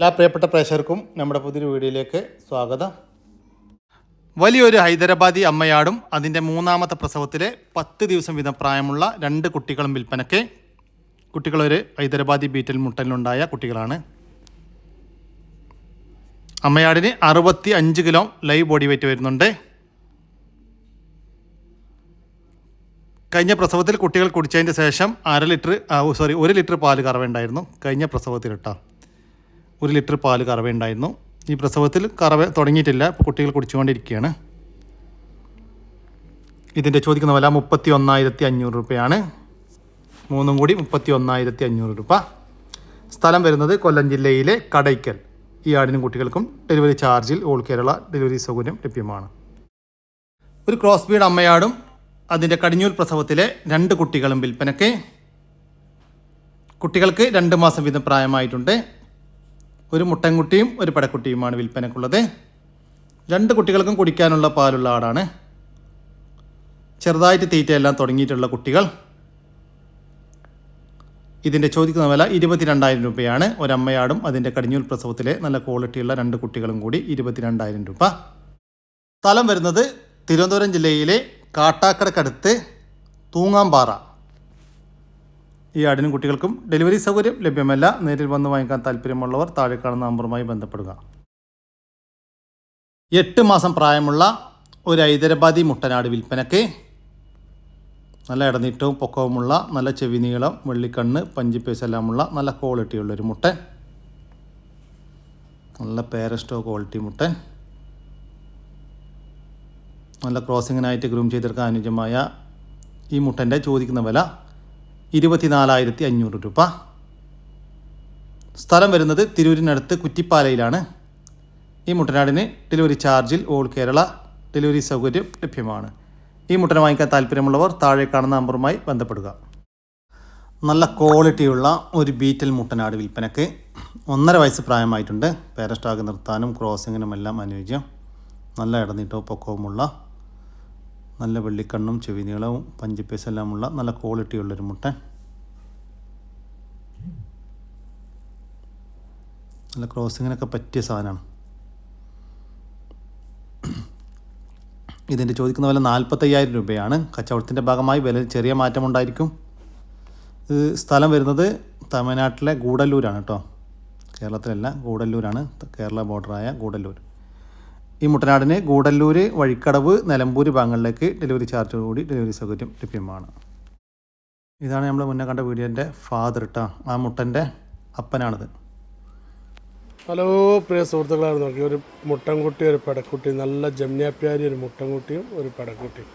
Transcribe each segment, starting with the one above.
എല്ലാ പ്രിയപ്പെട്ട പ്രേക്ഷകർക്കും നമ്മുടെ പുതിയൊരു വീഡിയോയിലേക്ക് സ്വാഗതം. വലിയൊരു ഹൈദരാബാദി അമ്മയാടും അതിന്റെ മൂന്നാമത്തെ പ്രസവത്തിലെ പത്ത് ദിവസം വീതം പ്രായമുള്ള രണ്ട് കുട്ടികളും വിൽപ്പനയ്ക്ക്. കുട്ടികളൊരു ഹൈദരാബാദി ബീറ്റൽ മുട്ടലിലുണ്ടായ കുട്ടികളാണ്. അമ്മയാടിന് അറുപത്തി അഞ്ച് കിലോ ലൈവ് ബോഡി വെയിറ്റ് വരുന്നുണ്ട്. കഴിഞ്ഞ പ്രസവത്തിൽ കുട്ടികൾ കുടിച്ചതിന്റെ ശേഷം അര ലിറ്റർ സോറി ഒരു ലിറ്റർ പാൽ കറവുണ്ടായിരുന്നു കഴിഞ്ഞ പ്രസവത്തിൽ കേട്ടോ ഒരു ലിറ്റർ പാൽ കറവയുണ്ടായിരുന്നു ഈ പ്രസവത്തിൽ കറവ തുടങ്ങിയിട്ടില്ല. ഇപ്പോൾ കുട്ടികൾ കുടിച്ചുകൊണ്ടിരിക്കുകയാണ്. ഇതിന്റെ ചോദിക്കുന്ന വില മുപ്പത്തി ഒന്നായിരത്തി അഞ്ഞൂറ് രൂപയാണ്. മൂന്നും കൂടി മുപ്പത്തി ഒന്നായിരത്തി അഞ്ഞൂറ് രൂപ. സ്ഥലം വരുന്നത് കൊല്ലം ജില്ലയിലെ കടയ്ക്കൽ. ഈ ആടിനും കുട്ടികൾക്കും ഡെലിവറി ചാർജിൽ ഓൾ കേരള ഡെലിവറി സൗകര്യം ലഭ്യമാണ്. ഒരു ക്രോസ് ബീഡ് അമ്മയാടും അതിന്റെ കടിഞ്ഞൂൽ പ്രസവത്തിലെ രണ്ട് കുട്ടികളും വിൽപ്പനയ്ക്ക്. കുട്ടികൾക്ക് രണ്ട് മാസം വീതം പ്രായമായിട്ടുണ്ട്. ഒരു മുട്ടൻകുട്ടിയും ഒരു പടക്കുട്ടിയുമാണ് വിൽപ്പനക്കുള്ളത് രണ്ട് കുട്ടികൾക്കും കുടിക്കാനുള്ള പാലുള്ള ആടാണ്. ചെറുതായിട്ട് തീറ്റയെല്ലാം തുടങ്ങിയിട്ടുള്ള കുട്ടികൾ. ഇതിന്റെ ചോദിക്കുന്ന വില ഇരുപത്തിരണ്ടായിരം രൂപയാണ്. ഒരമ്മയാടും അതിന്റെ കടിഞ്ഞൂൽ പ്രസവത്തിലെ നല്ല ക്വാളിറ്റിയുള്ള രണ്ട് കുട്ടികളും കൂടി ഇരുപത്തിരണ്ടായിരം രൂപ. സ്ഥലം വരുന്നത് തിരുവനന്തപുരം ജില്ലയിലെ കാട്ടാക്കടക്കടുത്ത് തൂങ്ങാമ്പാറ. ഈ ആടിനും കുട്ടികൾക്കും ഡെലിവറി സൗകര്യം ലഭ്യമല്ല. നേരിൽ വന്ന് വാങ്ങിക്കാൻ താല്പര്യമുള്ളവർ താഴെ കാണുന്ന നമ്പറുമായി ബന്ധപ്പെടുക. എട്ട് മാസം പ്രായമുള്ള ഒരു ഹൈദരാബാദി മുട്ടനാട് വിൽപ്പനയ്ക്ക് നല്ല ഇടനീട്ടവും പൊക്കവുമുള്ള നല്ല ചെവി നീളം വെള്ളിക്കണ്ണ് പഞ്ചിപ്പേസ് എല്ലാമുള്ള നല്ല ക്വാളിറ്റിയുള്ള ഒരു മുട്ടൻ. നല്ല പേരസ്റ്റോ ക്വാളിറ്റി മുട്ടൻ. നല്ല ക്രോസിങ്ങിനായിട്ട് ഗ്രൂം ചെയ്തെടുക്കാൻ അനുയോജ്യമായ ഈ മുട്ടന്റെ ചോദിക്കുന്ന വില ഇരുപത്തിനാലായിരത്തി അഞ്ഞൂറ് രൂപ. സ്ഥലം വരുന്നത് തിരൂരിനടുത്ത് കുറ്റിപ്പാലയിലാണ്. ഈ മുട്ടനാടിന് ഡെലിവറി ചാർജിൽ ഓൾ കേരള ഡെലിവറി സൗകര്യം ലഭ്യമാണ്. ഈ മുട്ടന വാങ്ങിക്കാൻ താല്പര്യമുള്ളവർ താഴെ കാണുന്ന നമ്പറുമായി ബന്ധപ്പെടുക. നല്ല ക്വാളിറ്റിയുള്ള ഒരു ബീറ്റൽ മുട്ടനാട് വിൽപ്പനയ്ക്ക് ഒന്നര വയസ്സ് പ്രായമായിട്ടുണ്ട്. പേരസ്റ്റാഗ് നിർത്താനും ക്രോസിങ്ങിനും എല്ലാം അനുയോജ്യം. നല്ല ഇടനീട്ടവും പൊക്കവുമുള്ള നല്ല വെള്ളിക്കണ്ണും ചെവി നീളവും പഞ്ചിപ്പേസ് എല്ലാമുള്ള നല്ല ക്വാളിറ്റിയുള്ളൊരു മുട്ട നല്ല ക്രോസിങ്ങിനൊക്കെ പറ്റിയ സാധനമാണ് ഇതിന്റെ ചോദിക്കുന്ന വില നാൽപ്പത്തയ്യായിരം രൂപയാണ്. കച്ചവടത്തിന്റെ ഭാഗമായി വില ചെറിയ മാറ്റമുണ്ടായിരിക്കും. ഇത് സ്ഥലം വരുന്നത് തമിഴ്നാട്ടിലെ ഗൂഡല്ലൂരാണ് കേട്ടോ. കേരളത്തിലല്ല ഗൂഡല്ലൂരാണ്. കേരള ബോർഡറായ ഗൂഡല്ലൂർ. ഈ മുട്ടനാടിന് ഗൂഡല്ലൂർ വഴിക്കടവ് നിലമ്പൂർ ഭാഗങ്ങളിലേക്ക് ഡെലിവറി ചാർജ് കൂടി ഡെലിവറി സൗകര്യം ലഭ്യമാണ്. ഇതാണ് നമ്മൾ മുന്നേ കണ്ട വീഡിയോന്റെ ഫാദർ ഇട്ടാ ആ മുട്ടന്റെ അപ്പനാണിത്. ഹലോ പ്രിയ സുഹൃത്തുക്കളാണ്. നോക്കി ഒരു മുട്ടൻകുട്ടി ഒരു പടക്കുട്ടി. നല്ല ജമ്നാപ്യാരി ഒരു മുട്ടൻകുട്ടിയും ഒരു പടക്കുട്ടിയും.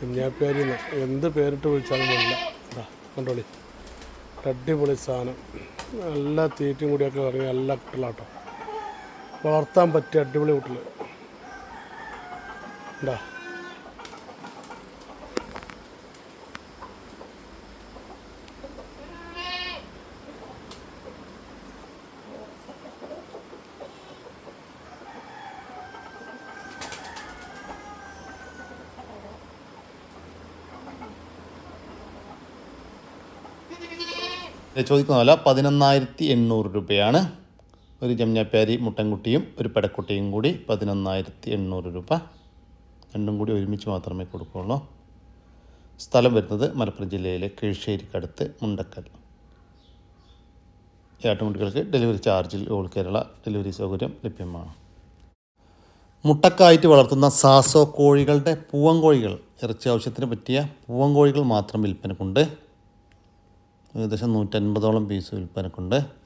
ജമ്നാപ്യാരി എന്ത് പേരിട്ട് വിളിച്ചാലും ഇല്ല കണ്ടോളി. അടിപൊളി സാധനം. നല്ല തീറ്റയും കൂടിയൊക്കെ ഇറങ്ങി നല്ല കുട്ടികളാട്ടോ. വളർത്താൻ പറ്റിയ അടിപൊളി കുട്ടികൾ ഉണ്ടാ ചോദിക്കുന്നതല്ല പതിനൊന്നായിരത്തി എണ്ണൂറ് രൂപയാണ്. ഒരു ജമ്നാപ്യാരി മുട്ടൻകുട്ടിയും ഒരു പെടക്കുട്ടിയും കൂടി പതിനൊന്നായിരത്തി എണ്ണൂറ് രൂപ. രണ്ടും കൂടി ഒരുമിച്ച് മാത്രമേ കൊടുക്കുകയുള്ളൂ സ്ഥലം വരുന്നത് മലപ്പുറം ജില്ലയിലെ കീഴ്ശ്ശേരിക്കടുത്ത് മുണ്ടക്കൽ. ഏട്ടുമുട്ടികൾക്ക് ഡെലിവറി ചാർജിൽ ഓൾ കേരള ഡെലിവറി സൗകര്യം ലഭ്യമാണ്. മുട്ടക്കായിട്ട് വളർത്തുന്ന സാസോ കോഴികളുടെ പൂവൻ കോഴികൾ ഇറച്ചി ആവശ്യത്തിന് പറ്റിയ പൂവൻ കോഴികൾ മാത്രം വിൽപ്പനക്കുണ്ട്. ഏകദേശം നൂറ്റൻപതോളം പീസ് വിൽപ്പനക്കുണ്ട്.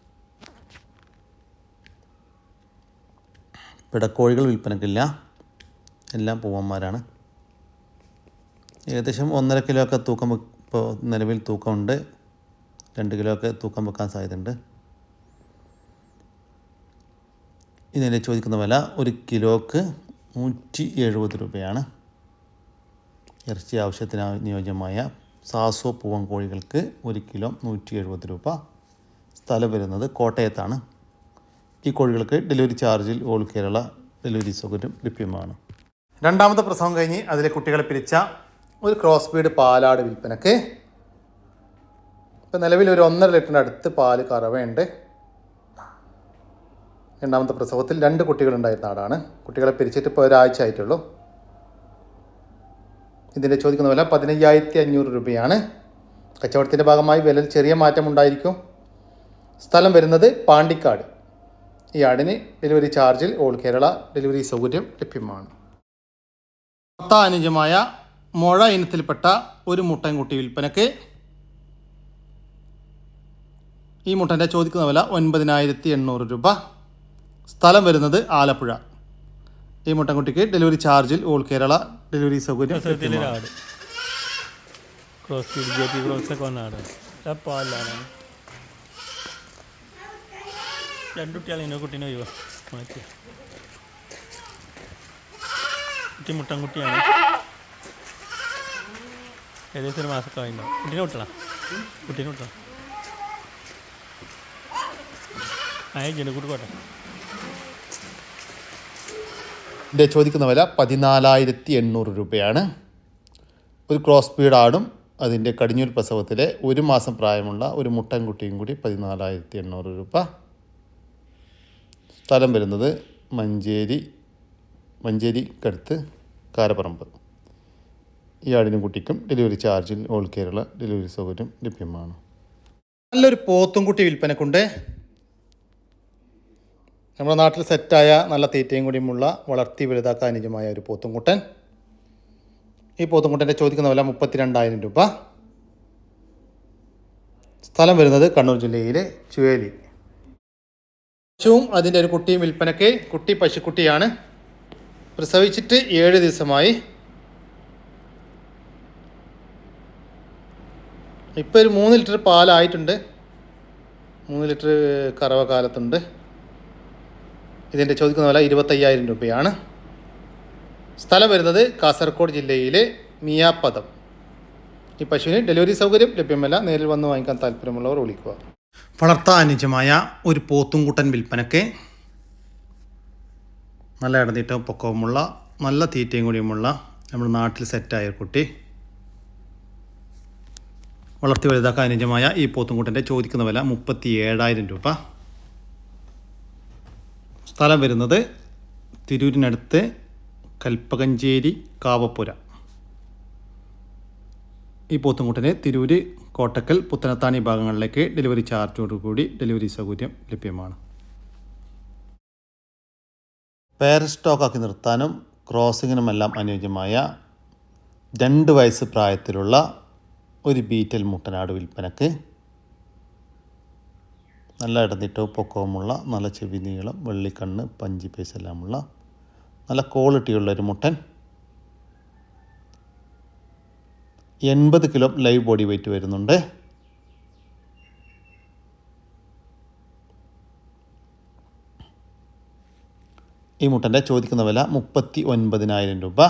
പിടക്കോഴികൾ വിൽപ്പനക്കില്ല. എല്ലാം പൂവന്മാരാണ്. ഏകദേശം ഒന്നര കിലോ ഒക്കെ തൂക്കം ഇപ്പോൾ നിലവിൽ തൂക്കമുണ്ട്. രണ്ട് കിലോ ഒക്കെ തൂക്കം വെക്കാൻ സാധ്യതയുണ്ട്. ഇതിന്റെ ചോദിക്കുന്ന വില ഒരു കിലോക്ക് നൂറ്റി എഴുപത് രൂപയാണ്. ഇറച്ചി ആവശ്യത്തിന് അനുയോജ്യമായ സാസോ പൂവൻ കോഴികൾക്ക് ഒരു കിലോ നൂറ്റി എഴുപത് രൂപ. സ്ഥലം വരുന്നത് കോട്ടയത്താണ്. ഈ കോഴികൾക്ക് ഡെലിവറി ചാർജിൽ ഓൾ കേരള ഡെലിവറി സൗകര്യം ലഭ്യമാണ്. രണ്ടാമത്തെ പ്രസവം കഴിഞ്ഞ് അതിലെ കുട്ടികളെ പിരിച്ച ഒരു ക്രോസ് ബീഡ് പാലാട് വിൽപ്പനക്ക്. ഇപ്പം നിലവിൽ ഒരു ഒന്നര ലിറ്ററിന്റെ അടുത്ത് പാൽ കറവയുണ്ട്. രണ്ടാമത്തെ പ്രസവത്തിൽ രണ്ട് കുട്ടികളുണ്ടായിരുന്ന ആടാണ്. കുട്ടികളെ പിരിച്ചിട്ട് ഇപ്പോൾ ഒരാഴ്ച ആയിട്ടുള്ളൂ. ഇതിന്റെ ചോദിക്കുന്ന വില പതിനയ്യായിരത്തി അഞ്ഞൂറ് രൂപയാണ്. കച്ചവടത്തിന്റെ ഭാഗമായി വിലയിൽ ചെറിയ മാറ്റം ഉണ്ടായിരിക്കും സ്ഥലം വരുന്നത് പാണ്ടിക്കാട്. ഈ ആടിന് ഡെലിവറി ചാർജിൽ ഓൾ കേരള ഡെലിവറി സൗകര്യം ലഭ്യമാണ്. അനുജമായ മുഴ ഇനത്തിൽപ്പെട്ട ഒരു മുട്ടൻകുട്ടി വിൽപ്പനക്ക് ഈ മുട്ടന്റെ ചോദിക്കുന്ന വില ഒൻപതിനായിരത്തി എണ്ണൂറ് രൂപ. സ്ഥലം വരുന്നത് ആലപ്പുഴ. ഈ മുട്ടൻകുട്ടിക്ക് ഡെലിവറി ചാർജിൽ ഓൾ കേരള ഡെലിവറി സൗകര്യം cross speed J P cross ഒക്കെ വന്ന ആടാണ് പാലാണ് രണ്ട് കുട്ടികളെ ഇനോ കുട്ടീനെ ഒഴിവാ. മാറ്റി കുട്ടി മുട്ടൻകുട്ടിയാണ് ഏകദേശം ഒരു മാസമൊക്കെ ആയിട്ടുണ്ടാവും കുട്ടീനെ വിട്ടണം കുട്ടീനെ വിട്ടണം ആയ ചോദിക്കുന്ന വില പതിനാലായിരത്തി എണ്ണൂറ് രൂപയാണ്. ഒരു ക്രോസ് ബീഡ് ആടും അതിന്റെ കടിഞ്ഞൂർ പ്രസവത്തിലെ ഒരു മാസം പ്രായമുള്ള ഒരു മുട്ടൻകുട്ടിയും കൂടി പതിനാലായിരത്തി എണ്ണൂറ് രൂപ. സ്ഥലം വരുന്നത് മഞ്ചേരി മഞ്ചേരിക്കടുത്ത് കാരപ്പറമ്പ്. ഈ ആടിനും കുട്ടിക്കും ഡെലിവറി ചാർജിൽ ഓൾ കേരള ഡെലിവറി സൗകര്യം ലഭ്യമാണ്. നല്ലൊരു പോത്തും കുട്ടി വിൽപ്പനക്കുണ്ട്. നമ്മുടെ നാട്ടിൽ സെറ്റായ നല്ല തീറ്റയും കൂടിയുമുള്ള വളർത്തി വലുതാക്കാൻ അനുജമായ ഒരു പോത്തുംകുട്ടൻ ഈ പോത്തുംകുട്ടന്റെ ചോദിക്കുന്ന വില മുപ്പത്തിരണ്ടായിരം രൂപ. സ്ഥലം വരുന്നത് കണ്ണൂർ ജില്ലയിലെ ചുവേലി. പശുവും അതിന്റെ ഒരു കുട്ടിയും വിൽപ്പനയ്ക്ക് കുട്ടി പശുക്കുട്ടിയാണ്. പ്രസവിച്ചിട്ട് ഏഴ് ദിവസമായി. ഇപ്പോൾ ഒരു മൂന്ന് ലിറ്റർ പാലായിട്ടുണ്ട്. മൂന്ന് ലിറ്റർ കറവ കാലത്തുണ്ട്. ഇതിന്റെ ചോദിക്കുന്ന വില ഇരുപത്തയ്യായിരം രൂപയാണ്. സ്ഥലം വരുന്നത് കാസർഗോഡ് ജില്ലയിലെ മിയാപദം ഈ പശുവിന് ഡെലിവറി സൗകര്യം ലഭ്യമല്ല. നേരിൽ വന്ന് വാങ്ങിക്കാൻ താല്പര്യമുള്ളവർ വിളിക്കുക. വളർത്താൻ അനുജമായ ഒരു പോത്തുംകൂട്ടൻ വിൽപ്പനയ്ക്ക് നല്ല ഇടനീട്ടവും പൊക്കവുമുള്ള നല്ല തീറ്റയും കൂടിയുമുള്ള നമ്മുടെ നാട്ടിൽ സെറ്റായ കുട്ടി വളർത്തി വലുതാക്കാൻ അനുജമായ ഈ പോത്തുംകുട്ടന്റെ ചോദിക്കുന്ന വില മുപ്പത്തി ഏഴായിരം രൂപ. സ്ഥലം വരുന്നത് തിരൂരിനടുത്ത് കൽപ്പകഞ്ചേരി കാവപ്പുര. ഈ പോത്തുംകുട്ടന് തിരൂര് കോട്ടക്കൽ പുത്തനത്താണി ഭാഗങ്ങളിലേക്ക് ഡെലിവറി ചാർജോടുകൂടി ഡെലിവറി സൗകര്യം ലഭ്യമാണ്. പേര സ്റ്റോക്കാക്കി നിർത്താനും ക്രോസിങ്ങിനുമെല്ലാം അനുയോജ്യമായ രണ്ട് വയസ്സ് പ്രായത്തിലുള്ള ഒരു ബീറ്റൽ മുട്ടനാട് വിൽപ്പനക്ക് നല്ല ഇടനീട്ടവും പൊക്കവുമുള്ള നല്ല ചെവി നീളം വെള്ളിക്കണ്ണ് പഞ്ചി പേസെല്ലാമുള്ള നല്ല ക്വാളിറ്റിയുള്ള ഒരു മുട്ടൻ എൺപത് കിലോ ലൈവ് ബോഡി വെയിറ്റ് വരുന്നുണ്ട്. ഈ മുട്ടന്റെ ചോദിക്കുന്ന വില മുപ്പത്തി ഒൻപതിനായിരം രൂപ.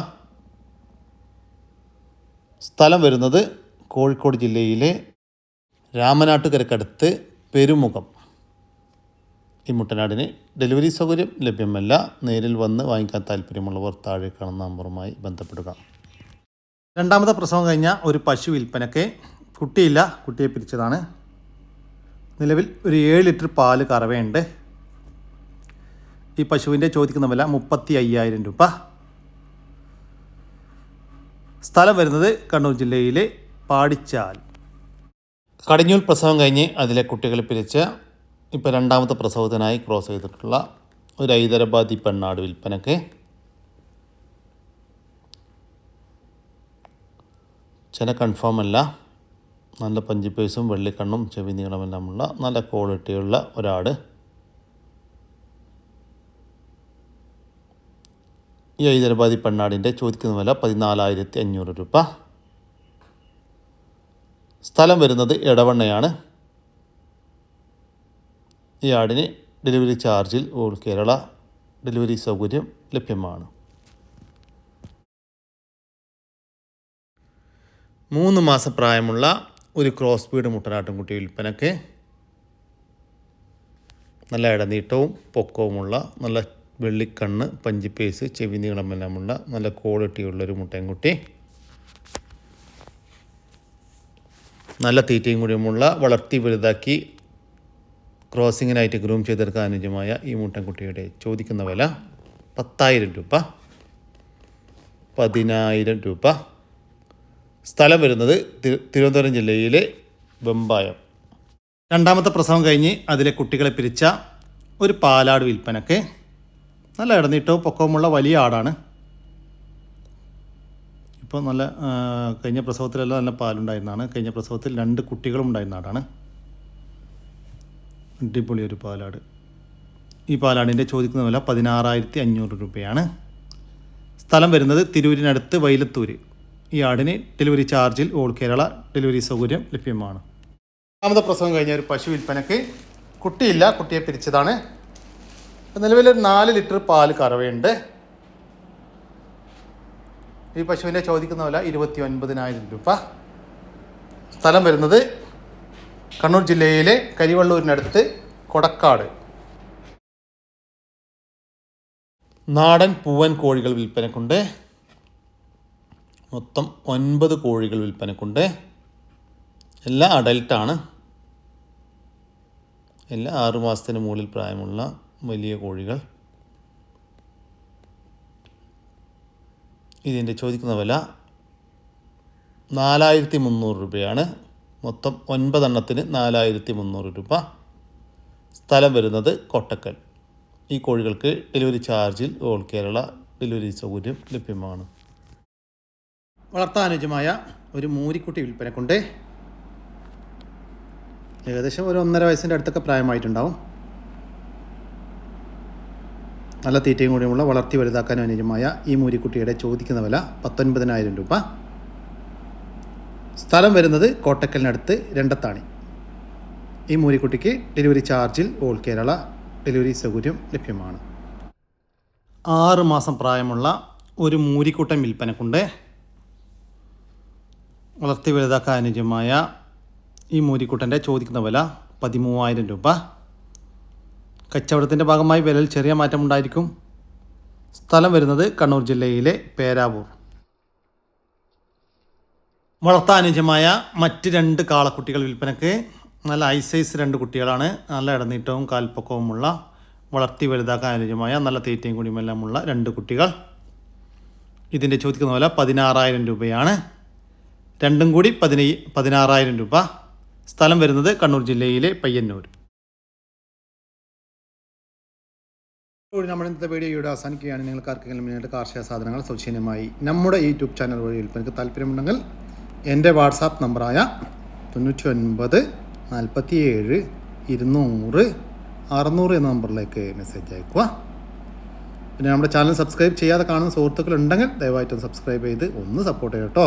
സ്ഥലം വരുന്നത് കോഴിക്കോട് ജില്ലയിലെ രാമനാട്ടുകരക്കടുത്ത് പെരുമുഖം. ഈ മുട്ടനാടിന് ഡെലിവറി സൗകര്യം ലഭ്യമല്ല. നേരിൽ വന്ന് വാങ്ങിക്കാൻ താല്പര്യമുള്ളവർ താഴെ കാണുന്ന നമ്പറുമായി ബന്ധപ്പെടുക. രണ്ടാമത്തെ പ്രസവം കഴിഞ്ഞ ഒരു പശു വിൽപ്പനയ്ക്ക് കുട്ടിയില്ല കുട്ടിയെ പിരിച്ചതാണ്. നിലവിൽ ഒരു ഏഴ് ലിറ്റർ പാൽ കറവയുണ്ട്. ഈ പശുവിന്റെ ചോദിക്കുന്ന വില മുപ്പത്തി അയ്യായിരം രൂപ. സ്ഥലം വരുന്നത് കണ്ണൂർ ജില്ലയിലെ പാടിച്ചാൽ. കടിഞ്ഞൂൽ പ്രസവം കഴിഞ്ഞ് അതിലെ കുട്ടികളെ പിരിച്ച് ഇപ്പോൾ രണ്ടാമത്തെ പ്രസവത്തിനായി ക്രോസ് ചെയ്തിട്ടുള്ള ഒരു ഹൈദരാബാദി പെണ്ണാട് വിൽപ്പനക്ക് ചെന കൺഫേം അല്ല നല്ല പഞ്ചിപ്പേസും വെള്ളിക്കണ്ണും ചെവി നീളമെല്ലാമുള്ള നല്ല ക്വാളിറ്റിയുള്ള ഒരാട്. ഈ ഹൈദരാബാദി പെണ്ണാടിന്റെ ചോദിക്കുന്ന വില പതിനാലായിരത്തി അഞ്ഞൂറ് രൂപ. സ്ഥലം വരുന്നത് ഇടവണ്ണയാണ് ഈ ആടിന് ഡെലിവറി ചാർജിൽ ഓൾ കേരള ഡെലിവറി സൗകര്യം ലഭ്യമാണ്. മൂന്ന് മാസം പ്രായമുള്ള ഒരു ക്രോസ് ബീഡ് മുട്ടനാട്ടുംകുട്ടി വിൽപ്പനക്ക് നല്ല ഇടനീട്ടവും പൊക്കവുമുള്ള നല്ല വെള്ളിക്കണ്ണ് പഞ്ചിപ്പേസ് ചെവി നീളമെല്ലാമുള്ള നല്ല ക്വാളിറ്റിയുള്ളൊരു മുട്ടൻകുട്ടി. നല്ല തീറ്റയും കൂടിയുമുള്ള വളർത്തി വലുതാക്കി ക്രോസിങ്ങിനായിട്ട് ഗ്രൂം ചെയ്തെടുക്കാൻ അനുജമായ ഈ മുട്ടൻകുട്ടിയുടെ ചോദിക്കുന്ന വില പത്തായിരം രൂപ. പതിനായിരം രൂപ. സ്ഥലം വരുന്നത് തിരുവനന്തപുരം ജില്ലയിലെ വെമ്പായം. രണ്ടാമത്തെ പ്രസവം കഴിഞ്ഞ് അതിലെ കുട്ടികളെ പിരിച്ച ഒരു പാലാട് വിൽപ്പനക്ക് നല്ല ഇടനീട്ടവും പൊക്കവുമുള്ള വലിയ ആടാണ്. ഇപ്പോൾ നല്ല കഴിഞ്ഞ പ്രസവത്തിലെല്ലാം നല്ല പാലുണ്ടായിരുന്നതാണ് കഴിഞ്ഞ പ്രസവത്തിൽ രണ്ട് കുട്ടികളും ഉണ്ടായിരുന്ന ആടാണ്. അടിപൊളി ഒരു പാലാട്. ഈ പാലാടിന്റെ ചോദിക്കുന്ന വില പതിനാറായിരത്തി അഞ്ഞൂറ് രൂപയാണ്. സ്ഥലം വരുന്നത് തിരൂരിനടുത്ത് വൈലത്തൂര്. ഈ ഡെലിവറി ചാർജിൽ ഓൾ കേരള ഡെലിവറി സൗകര്യം ലഭ്യമാണ്. രണ്ടാമത്തെ പ്രസവം കഴിഞ്ഞ ഒരു പശു വിൽപ്പനക്ക് കുട്ടിയില്ല കുട്ടിയെ പിരിച്ചതാണ്. നിലവിൽ ഒരു നാല് ലിറ്റർ പാൽ കറവയുണ്ട്. ഈ പശുവിന്റെ ചോദിക്കുന്ന വില ഇരുപത്തി ഒൻപതിനായിരം രൂപ. സ്ഥലം വരുന്നത് കണ്ണൂർ ജില്ലയിലെ കരിവള്ളൂരിനടുത്ത് കൊടക്കാട്. നാടൻ പൂവൻ കോഴികൾ വിൽപ്പനക്കുണ്ട്. മൊത്തം ഒൻപത് കോഴികൾ വിൽപ്പനക്കുണ്ട്. എല്ലാം അഡൽട്ടാണ്. എല്ലാ ആറ് മാസത്തിന് മുകളിൽ പ്രായമുള്ള വലിയ കോഴികൾ. ഇതിന്റെ ചോദിക്കുന്ന വില നാലായിരത്തി മുന്നൂറ് രൂപയാണ്. മൊത്തം ഒൻപതെണ്ണത്തിന് നാലായിരത്തി മുന്നൂറ് രൂപ. സ്ഥലം വരുന്നത് കൊട്ടക്കൽ. ഈ കോഴികൾക്ക് ഡെലിവറി ചാർജിൽ ഓൾ കേരള ഡെലിവറി സൗകര്യം ലഭ്യമാണ്. വളർത്താനുജമായ ഒരു മൂരിക്കുട്ടി വിൽപ്പനക്കുണ്ട് ഏകദേശം ഒരു ഒന്നര വയസ്സിന്റെ അടുത്തൊക്കെ പ്രായമായിട്ടുണ്ടാവും. നല്ല തീറ്റയും കൂടിയുമുള്ള വളർത്തി വലുതാക്കാൻ അനുജമായ ഈ മൂരിക്കുട്ടിയുടെ ചോദിക്കുന്ന വില പത്തൊൻപതിനായിരം രൂപ. സ്ഥലം വരുന്നത് കോട്ടക്കലിനടുത്ത് രണ്ടത്താണി. ഈ മൂരിക്കുട്ടിക്ക് ഡെലിവറി ചാർജിൽ ഓൾ കേരള ഡെലിവറി സൗകര്യം ലഭ്യമാണ്. ആറ് മാസം പ്രായമുള്ള ഒരു മൂരിക്കുട്ടൻ വിൽപ്പനക്കുണ്ട് വളർത്തി വലുതാക്കാൻ അനുജമായ ഈ മൂരിക്കുട്ടന്റെ ചോദിക്കുന്ന വില പതിമൂവായിരം രൂപ. കച്ചവടത്തിന്റെ ഭാഗമായി വിലയിൽ ചെറിയ മാറ്റമുണ്ടായിരിക്കും സ്ഥലം വരുന്നത് കണ്ണൂർ ജില്ലയിലെ പേരാവൂർ. വളർത്താൻ അനുജമായ മറ്റ് രണ്ട് കാളക്കുട്ടികൾ വിൽപ്പനക്ക് നല്ല ഐ സൈസ് രണ്ട് കുട്ടികളാണ്. നല്ല ഇടനീട്ടവും കാൽപ്പൊക്കവുമുള്ള വളർത്തി വലുതാക്കാൻ അനുജമായ നല്ല തീറ്റയും കുടിയുമെല്ലാമുള്ള രണ്ട് കുട്ടികൾ. ഇതിന്റെ ചോദിക്കുന്ന പോലെ പതിനാറായിരം രൂപയാണ്. രണ്ടും കൂടി പതിനൈ പതിനാറായിരം രൂപ. സ്ഥലം വരുന്നത് കണ്ണൂർ ജില്ലയിലെ പയ്യന്നൂർ. നമ്മുടെ ഇന്നത്തെ വീഡിയോ ഇവിടെ അവസാനിക്കുകയാണ്. നിങ്ങൾക്ക് ആർക്കെങ്കിലും നിങ്ങളുടെ കാർഷിക സാധനങ്ങൾ സൗജന്യമായി നമ്മുടെ യൂട്യൂബ് ചാനൽ വഴി വിൽപ്പനക്ക് താല്പര്യമുണ്ടെങ്കിൽ എന്റെ വാട്സാപ്പ് നമ്പറായ തൊണ്ണൂറ്റി ഒൻപത് നാൽപ്പത്തി ഏഴ് ഇരുന്നൂറ് അറുന്നൂറ് എന്ന നമ്പറിലേക്ക് മെസ്സേജ് അയക്കുക പിന്നെ നമ്മുടെ ചാനൽ സബ്സ്ക്രൈബ് ചെയ്യാതെ കാണുന്ന സുഹൃത്തുക്കളുണ്ടെങ്കിൽ ദയവായിട്ടും സബ്സ്ക്രൈബ് ചെയ്ത് ഒന്ന് സപ്പോർട്ട് ചെയ്യട്ടോ